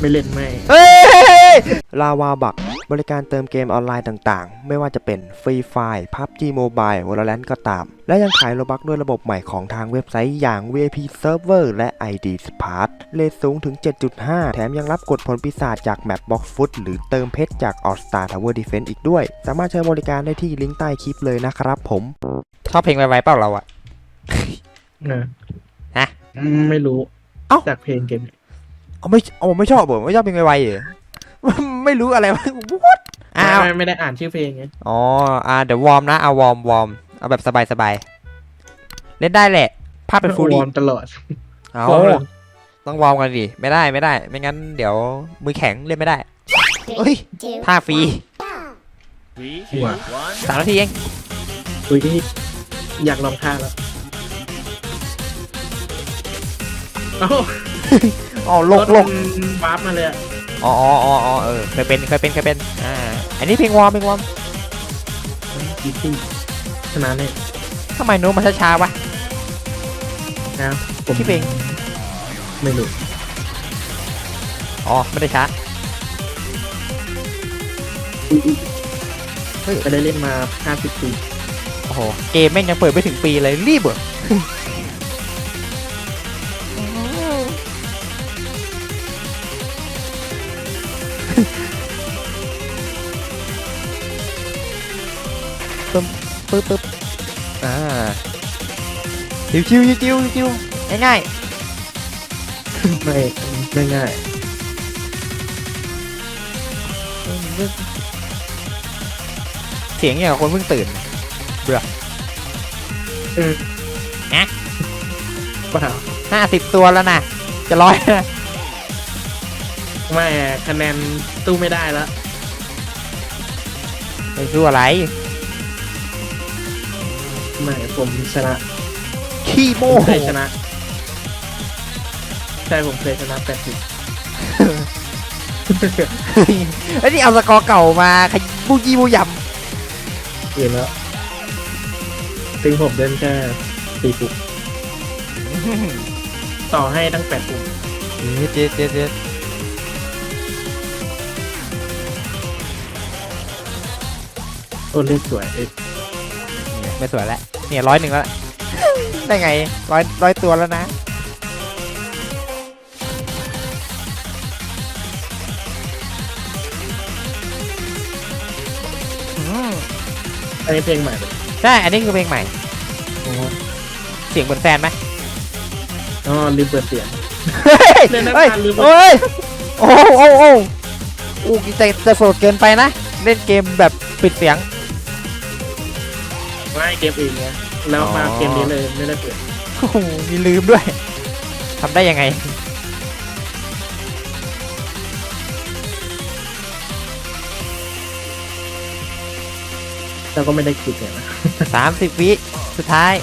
ไม่เล่นไม่ เฮ้ยลาวาบัก บริการเติมเกมออนไลน์ต่างๆ ไม่ว่าจะเป็นฟรีไฟ PUBG Mobile Valorant ก็ตาม และยังขายโลบักด้วยระบบใหม่ของทางเว็บไซต์อย่าง VIP Server และ ID Smart เลทสูงถึง 7.5 แถมยังรับกดผลปีศาจจากแมป Box Foot หรือเติมเพชรจาก All Star Tower Defense อีกด้วย สามารถใช้บริการได้ที่ลิงก์ใต้คลิปเลยนะครับผม ชอบเพลงไวๆเปล่าเราอะเออฮะอืมไม่รู้ เอ้า จากเพลงเกม เอาไม่เอาไม่ชอบเหรอไม่ชอบเพลงไวๆเหรอ ไม่รู้อะไรวะ What อ้าวไม่ไม่ได้อ่านชื่อเพลงไงอ๋ออ่าเดี๋ยววอร์มนะเอาวอร์มวอร์มเอาแบบสบายๆเล่นได้แหละ ภาพเป็นฟูวลี่อร์มตลอดเอาวอร์มเลยต้องวอร์มกันดิไม่ได้ไม่ได้ ไม่งั้นเดี๋ยวมือแข็งเล่นไม่ได้เฮ้ยท่าฟรีว้าสามนาทีเองอุ้ยอยากลองท่าแล้วเอ้าอ๋อโลกโลกรถมันวาร์ปมาเลยอะอ๋ออ๋ออ๋ออ๋อเออเคยเป็นเคยเป็นเคยเป็นอ่าอันนี้เพลงวอร์มเพลงวอร์มอีซี่ชนะเนี่ยทำไมโน้มมันช้าๆวะนะผมที่เพลงไม่รู้อ๋อไม่ได้ช้าเฮ้ยไม่ได้เล่นมา 50 ปี โอ้โห เกมแม่งยังเปิดไม่ถึงปีเลยรีบเหรอ ปึ๊บปึ๊บอ่าชิวชิวชิวชิวชิวง่ายไม่ไม่ง่ายๆเสียงอย่างกับคนเพิ่งตื่นอืมนะเปล่าห้าสิบตัวแล้วนะจะร้อยนะไม่คะแนนตู้ไม่ได้แล้วไม่รู้อะไร ไม่ผมชนะขี้โมผมโหเคยชนะ ใช่ผมเคยชนะ80ไอ้ยนี่เอาสกอร์เก่ามาขยบูยี่บูยเห็นแล้วถึงผมเล่นแค่สี่ปุ่มำต่อให้ตั้งแปดปุ่มเจ็ดเจ็ดเจ็ดโอ้เลขสวยเอ้ยไม่สวยแล้ว เนี่ยร้อยหนึ่งแล้ว ได้ไงร้อยร้อยตัวแล้วนะ อืมอันนี้เพลงใหม่เลยใช่ อันนี้คือเพลงใหม่เสียงเหมือนแฟนไหมอ๋อลืมเปิดเสียง เฮ้ยเล่นได้เฮ้ยนานลืมเฮ้ยโอ้โหโอ้โหโอ้โหอู้แต่แต่โสดเกินไปนะ เล่นเกมแบบปิดเสียง ไม่เกมอื่นไงแล้วมาอ๋อเกมนี้เลยไม่ได้เปิดโอ้โหมีลืมด้วยทำได้ยังไง แล้วก็ไม่ได้คิดเลยนะสามสิบวิสุดท้าย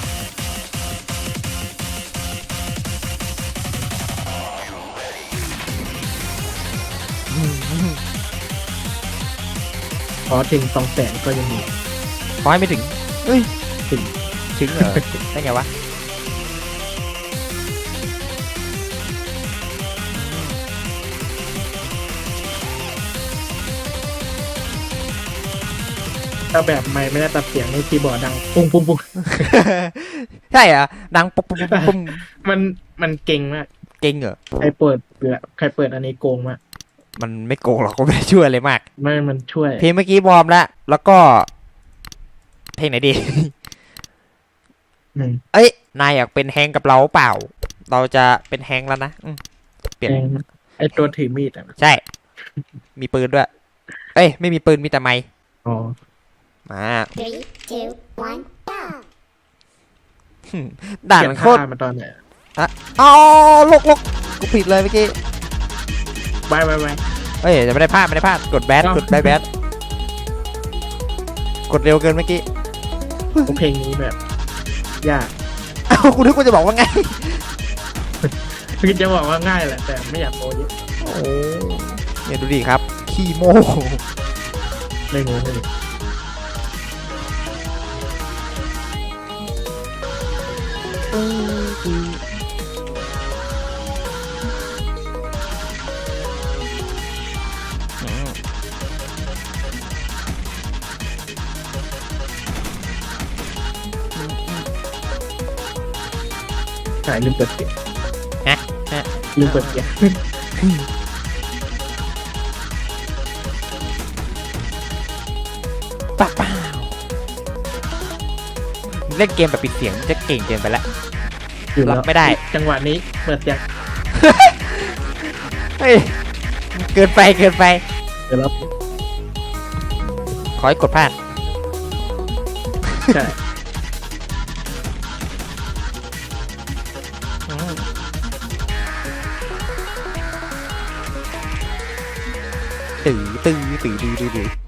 พอถึงสองแสนก็ยังมีขอให้ไม่ถึง เฮ้ยถึงถึงเหรอได้ไงวะถ้าแบบไม่ไม่ได้ตัดเสียงในคีย์บอร์ดดังปุ้งปุ้งปุ้งใช่เหรอดังปุ๊บปุ๊บปุ๊บปุ๊บมันมันเก่งมากเก่งเหรอใครเปิดเปลือกใครเปิดอันนี้โกงมากมันไม่โกงหรอกก็ไม่ได้ช่วยอะไรมาก ไม่ มันช่วย เพลงเมื่อกี้วอร์มแล้ว แล้วก็เพ ลงไหนดีอืมเอ้ย นายอยากเป็นแฮงกับเราเปล่า เราจะเป็นแฮงแล้วนะอืมเปลี่ยนเองไอตัวถือมีดอะ ใช่ มีปืนด้วย เอ้ย ไม่มีปืนมีแต่ไม้อ๋อ มา Three, two, one, go! ด่านเขียมันนโคตรท่ามาตอนไหนอ๋อลกลกกูผิดเลยเมื่อกี้ไปไปไปเอ้ยจะไม่ได้พลาดไม่ได้พลาด กดแบดเอ้ากดแบดแบดกดเร็วเกินเมื่อกี้ เพลงนี้แบบยากเอ้าคุณนึกว่าจะบอกว่าไงคือจะบอกว่าง่ายแหละแต่ไม่อยากโมเยอะโอ้เนี่ยดูดิครับ ขี้โมไม่โมเลยอ หายลืมเปิดเสียงฮะฮะ ลืมเปิดเสียงป้าป้าวเล่นเกมแบบปิดเสียงจะเก่งเกินไปแล้วอยู่แล้วรับไม่ได้ จังหวะนี้เปิดเสียงเฮ้ย เกินไปเกินไป เดี๋ยวเราขอให้กดพลาด ใช่ ตื้อตื้อตื้อ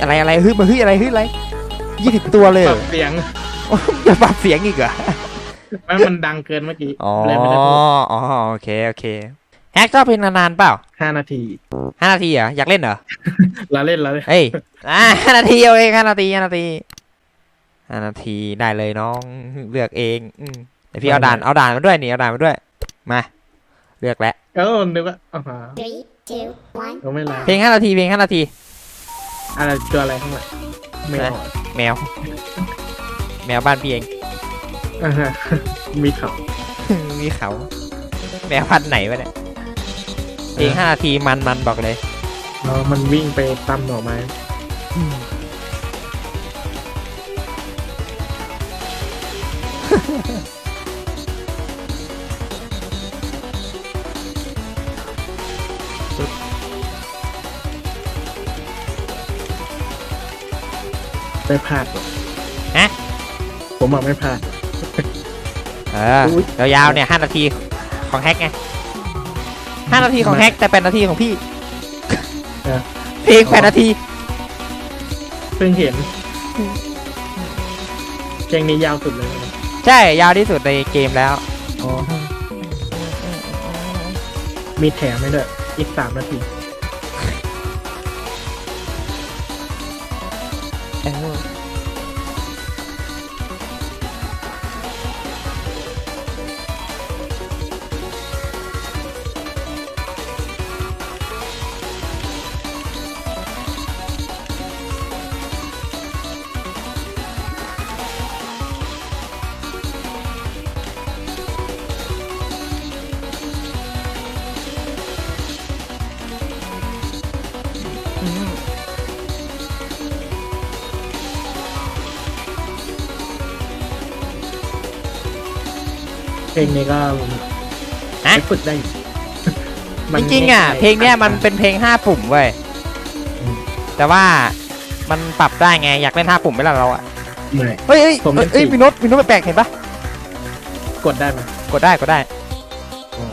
อะไรอะไรเฮ้ยมาเฮ้ยอะไรเฮ้ยอะไรยี่สิบตัวเลยปเหรรัอบเสียงอย่าปรับเสียงอีกเหรอไม่มันดังเกินเมื่อกี้อ๋อเลยไม่ได้พูดอ๋อโอเคโอเคแฮกชอบเพลงนานๆเปล่าห้านาทีห้านาทีเหรออยากเล่นเหรอเราเล่นเราเล่นเฮ้ยอ่าห้านาทีเอาเองห้านาทีห้านาทีห้านาทีได้เลยน้องเลือกเองอืมเดี๋ยวพี่เอาด่านเอาด่านมาด้วยนี่เอาด่านมาด้วยมาเลือกแล้วเออนึกว่าอ๋อ Three, two, one. เราไม่ไลน์เพลงห้านาทีเพลงห้านาที อะไรตัวอะไรข้างหลังไม่ออกแมว แมวบ้านพี่เองอ่าฮะมีเขามีเขา แมวพันธุ์ไหนวะเนี่ยเพลงห้านาทีมันมันบอกเลยแล้วมันวิ่งไปตำหน่อไม้ ไม่พลาดหรอกฮะ ผมบอกไม่พลาด เออยาวๆเนี่ยห้านาทีของแฮกไงห้านาทีของแฮกแต่แปดนาทีของพี่เออ เพลงแปดนาที เพิ่งเห็นเพลงนี้ยาวสุดเลยนะใช่ ยาวที่สุดในเกมแล้ว อ๋อมีแถมไหมด้วยอีกสามนาที ลงนี้ก็ฮะไปฝึกได้อยู่จมันริงๆอะ เพลงเนี้ยมันเป็นเพลงห้าปุ่มเว้ยแต่ว่ามันปรับได้ไงอยากเล่นห้าปุ่มไหมล่ะเราอะเหนื่อยเฮ้ยเฮ้ยผมเล่นเฮ้ยสี่มีโน้ตมีโน้ตแปลกๆเห็นปะกดได้ไหมกดได้กดได้อืม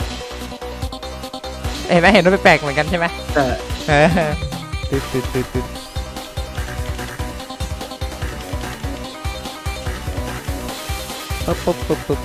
เห็นไหมเห็นโน้ตแปลกๆเหมือนกันใช่ไหมแต่เออตึ๊ดตึ๊ดตึ๊ดตึ๊ดปุ๊บปุ๊บปุ๊บปุ๊บ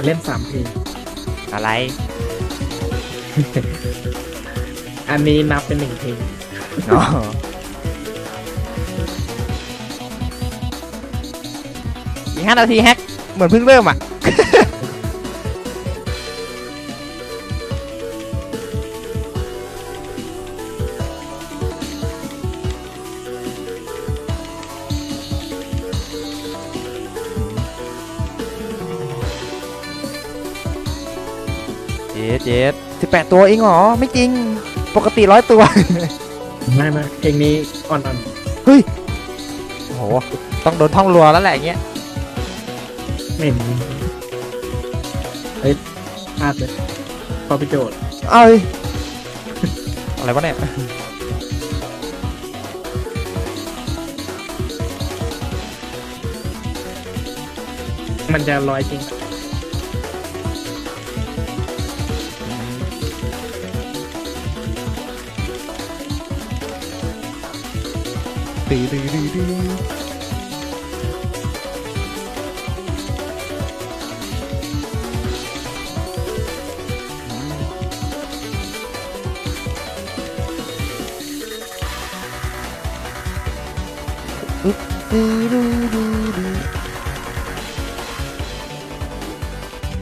มันเล่นสามเพลงอะไร อันนี้นับเป็นหนึ่งเพลงเนาะอีกห้านาทีแฮก เหมือนเพิ่งเริ่มอะ 18 ตัวเองเหรอ ไม่จริง ปกติร้อยตัว ไม่ไม่เพลงนี้อ่อนๆเฮ้ยโห ต้องโดนท่องรัวแล้วแหละอย่างเงี้ยไม่มีเฮ้ยพลาดเลยพอไปโจทย์เอ้ย อะไรวะเนี่ย มันจะลอยจริง ดื้อดื้อดื้อ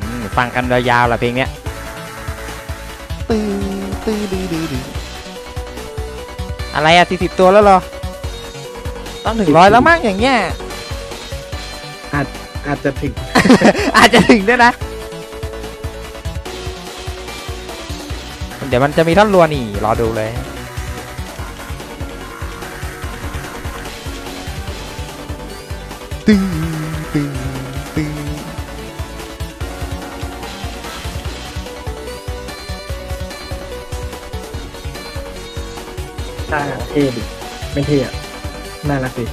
อืมฟังกันยาวๆละเพลงเนี้ยตื้อตื้อดื้อดื้ออะไรอะสี่สิบตัวแล้วเหรอ ต้องถึงร้อยแล้วมั้งอย่างเงี้ย อาจจะถึงอาจจะถึงด้วยนะ เดี๋ยวมันจะมีท่อนรัวนี่ รอดูเลย ตึงตึงตึงถ้าเท่ดิไม่เท่อะ น่ารักดิ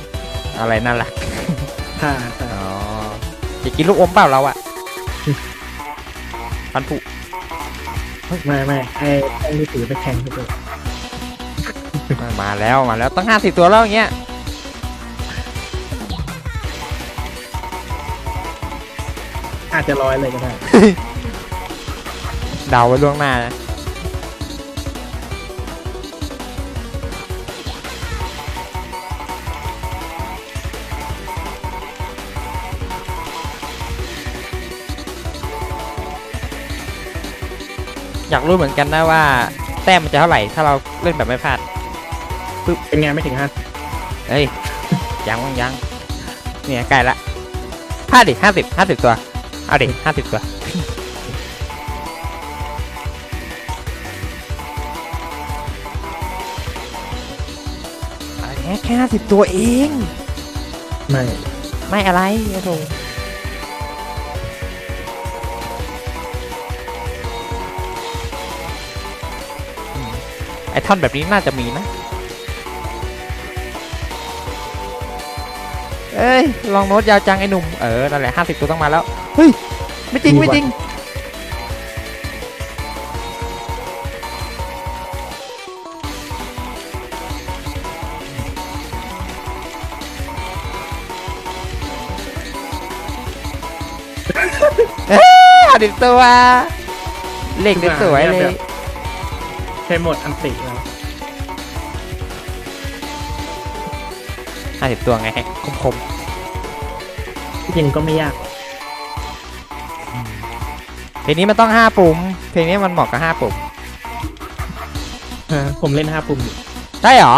อะไรน่ารัก ถ้าถ้าอ๋อจะกินลูกอมเปล่าเราอะพันผุไม่ไม่ไอ้ไอ้นี่ถือไปแทงไปเลยมาแล้วมาแล้วตั้งห้าสิบตัวแล้วอย่างเงี้ยอาจจะลอยเลยก็ได้ เดาไว้ล่วงหน้านะ อยากรู้เหมือนกันนะว่าแต้มมันจะเท่าไหร่ถ้าเราเล่นแบบไม่พลาดเป็นไงไม่ถึงห้าเฮ้ยยังยังเนี่ยใกล้ละพลาดดิห้าสิบห้าสิบตัว เอาดิห้าสิบตัวอะไรแค่แค่ห้าสิบตัวเอง ไม่ ไม่อะไรไอ้โถ ไอ้ท่อนแบบนี้น่าจะมีนะเอ้ย ลองโน้ตยาวจังไอ้หนุ่ม เออ นั่นแหละห้าสิบตัวต้องมาแล้ว เฮ้ย ไม่จริง ไม่จริง เอ้ยห้าสิบตัว เลขสวยๆเลย ใช้หมดอันติแล้วห้าสิบตัวไง คมคมจริงก็ไม่ยากๆเพลงนี้มันต้องห้าปุ่ม เพลงนี้มันเหมาะกับห้าปุ่มฮะผมเล่นห้าปุ่มอยู่ได้เหรอ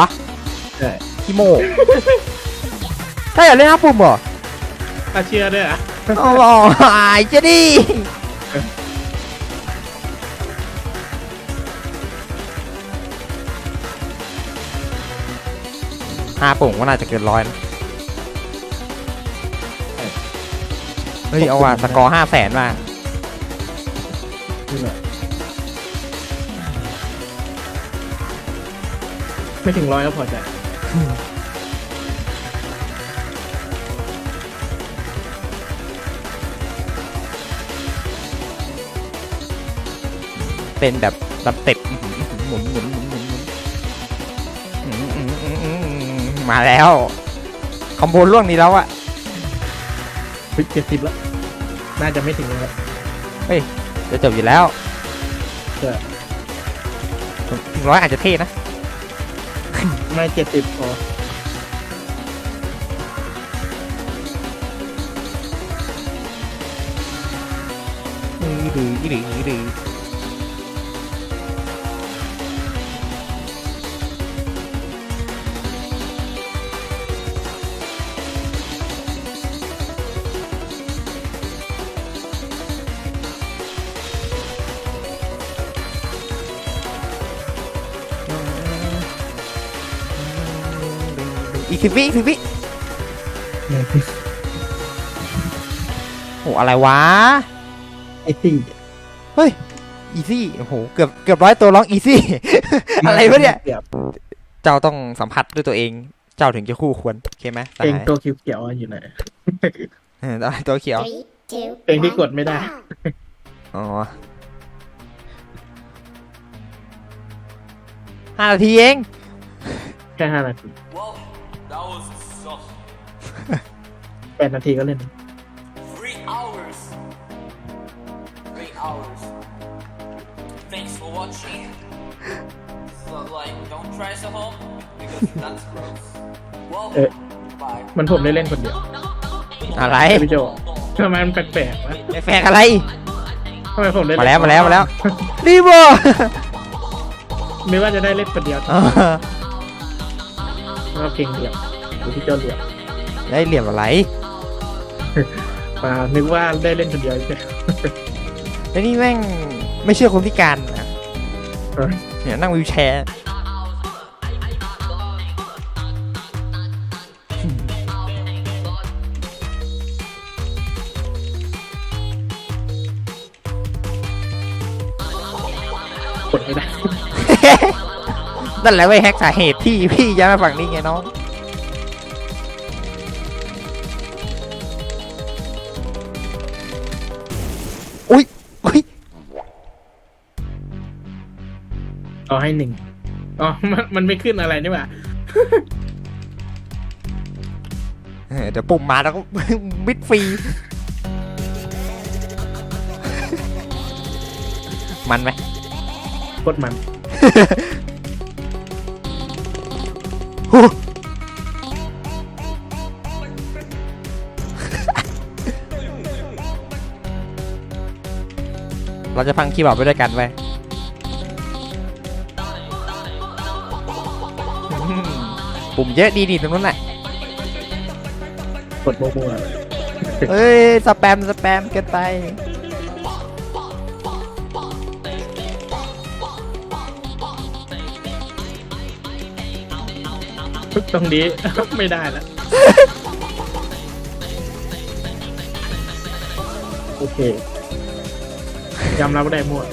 ใช่คิโมได้เหรอเล่นห้าปุ่มเหรอถ้าเชื่อด้วยอะโอ้โหหายจะดิ ห้าปุ่มก็น่าจะเกินร้อยนะเฮ้ยเอาว่ะสกอร์ห้าแสนมานี่แหละไม่ถึงร้อยก็พอใจเป็นแบบสเต็ปอื้อหือหมุนหมุนหมุน มาแล้วคอมโบล่วงนี้แล้วอะเฮ้ยเจ็ดสิบแล้ว น่าจะไม่ถึงแล้วจะจบอยู่แล้วใช่ถึงร้อยอาจจะเท่นะ ไม่เจ็ดสิบพอดื้อดื้อดื้อดื้ออีก สิบวิอีกสิบวิโหอะไรวะ ไอ้สี่เฮ้ย อีซี่ โอ้โห เกือบ เกือบร้อยตัวร้องอีซี่ อะไรวะเนี่ยเกี่ยวเจ้าต้องสัมผัสด้วยตัวเอง เจ้าถึงจะคู่ควรโอเคไหมสเพลงหายตัวเขียวๆอยู่ไหนเออตัวเขียว Three, two, เพลงที่ก one. ดไม่ได้อ๋อห้านาทีเอง แค่ห้านาที Well, that was some แปดนาทีก็เล่น three hours. Three hours. Thanks for watching. So like, don't try this at home because that's gross. Well, Eh. bye. มันผมได้เล่นคนเดียวอะไรพี่โจทำไมมันแปลกๆวะแฟกอะไร ทำไมผมได้มาแล้วมาแล้วมาแล้วรีโบนึกว่าจะได้เล่นคนเดียว แล้วเพลงเดียวดูพี่โจเดียวได้เหลี่ยมอะไรมานึกว่าได้เล่นคนเดียวใช่แล้วนี่แม่งไม่เชื่อคนพิการอะเออเนี่ยนั่งวิวแชร์ นั่นแหละไว้ยแฮกสาเหตุพี่พี่ย้ายมาฝั่งนี้ไงน้องอุ้ยอุ้ยเอาให้หนึ่งอ๋อมันมันไม่ขึ้นอะไรนี่หว่า เออเดี๋ยวปุ่มมาแล้วก็บิดฟรี มันไหม กดมัน เราจะพังคีย์บอร์ดไปด้วยกันไปอืมปุ่มเยอะดีดีตรงนั้นแหละกดมั่วเอ้ย สแปม สแปมเกินไป ตรงนี้ ไม่ได้แล้วโอเคยอมรับว่าได้มั่ว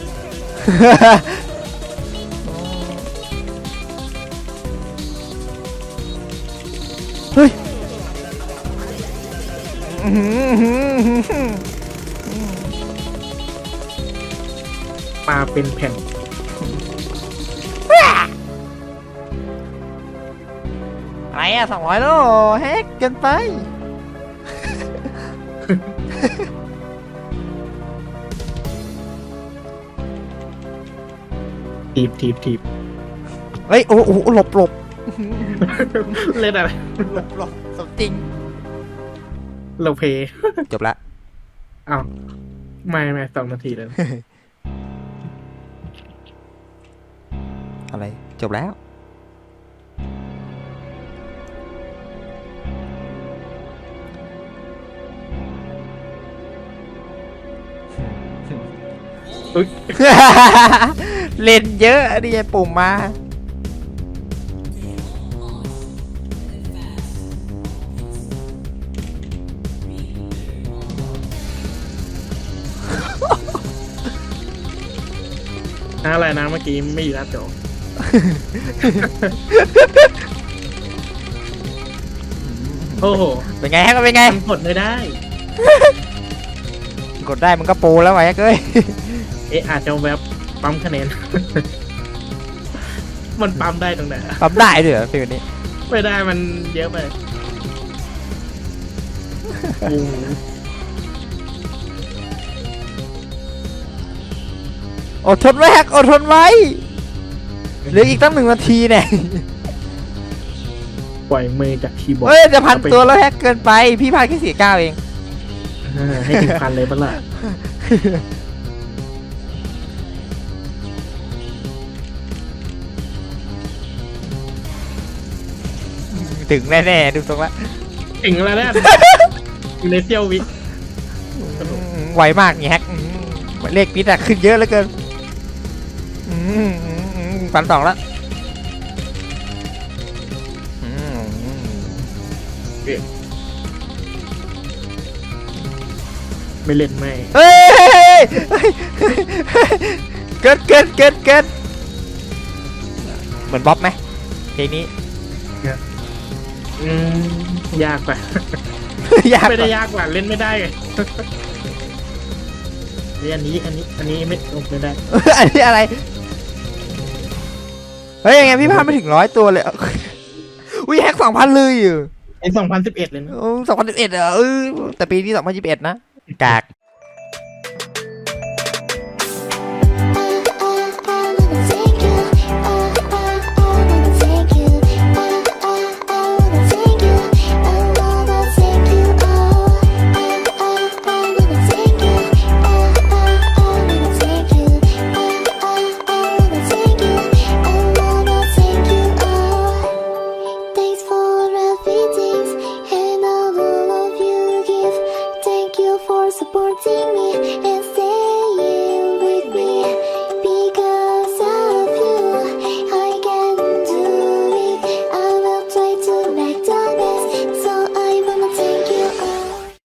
เฮ้ยอื้อหือหือหือหือมาเป็นแผ่น อะไรอะสองร้อยแล้วแฮกเกินไป ทีบทีบทีบเฮ้ย โอ้โหหลบหลบเล่นอะไรหลบหลบสมจริง เราเพย์จบละ อ้าวไม่ไม่สองนาทีเลยอะไร จบแล้ว อุ๊ยเล่นเยอะดิไอ้ปุ่มมา อะไรนะเมื่อกี้ไม่อยู่หน้าจอโอ้โหเป็นไงฮะก็เป็นไง มันกดไม่ได้ กดได้มันก็ปูแล้วไว้เอ้ย เอะอาจจะแวบปั๊มคะแนน มันปั๊มได้ตรงไหนอะปรับได้ด้วยเหรอฟิลนี้ไม่ได้มันเยอะไปโอ้โหอดทนไว้แฮกอดทนไว้เหลืออีกตั้งหนึ่งนาทีเนี่ยปล่อยมือจากคีย์บอร์ดเฮ้ยจะพันตัวแล้วแฮกเกินไป พี่พลาดแค่สี่เก้าเอง เออให้ถึงพันเลยบ้าล่ะ ถึงแน่ๆดูตรงละถึงแล้วนะในเซี่ยววิอืมไวมากนี่แฮกอืมเลขพิษอะขึ้นเยอะเหลือเกินอืมอืมอืมพันสองแล้วอืมอืมไม่เล่นไม่เฮ้ยเฮ้ยเกิดเกิดเกิดเกิดเหมือนบ๊อบไหมเพลงนี้ อืมยากกว่ายากไม่กได้ว่ายากกว่าเล่นไม่ได้ไงเฮ้ยอันนี้อันนี้อันนี้ไม่ลงไม่ได้อันนี้อะไร เฮ้ยยังไงพี่พาไม่ถึงร้อยตัวเลยวิแฮกสองพันเลยไอ้สองพันสิบเอ็ดเลยนะสองพันสิบเอ็ดเหรอเออแต่ปีนี้สองพันยี่สิบเอ็ดนะกาก